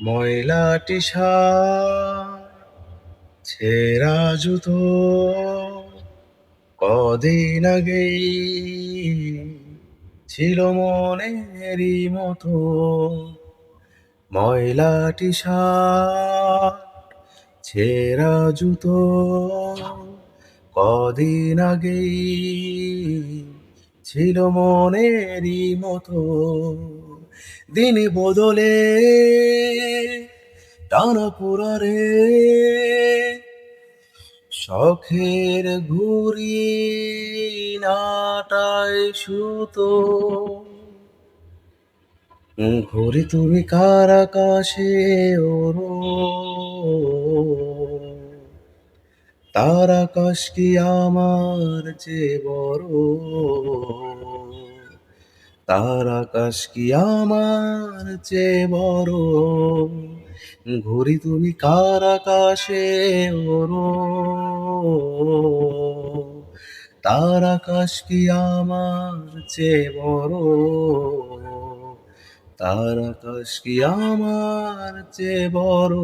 ময়লাটি ছেঁড়া জুতো কদিন আগেই ছিল মনেরই মতো। ময়লাটি ছেঁড়া জুতো কদিন আগেই ছিল মনেরই মতো। দিন বদলে টানা পুরারে শখের ঘুরি নাটায় সুতো ঘুরি তুমি কার আকাশে ওরো। তার আকাশ কি আমার চেয়ে বড়? তার আকাশ কি আমার চেয়ে বড়? ঘুরি তুমি কার আকাশে ওরো তার আকাশ কি আমার চেয়ে বড়? তার আকাশ কি আমার চেয়ে বড়?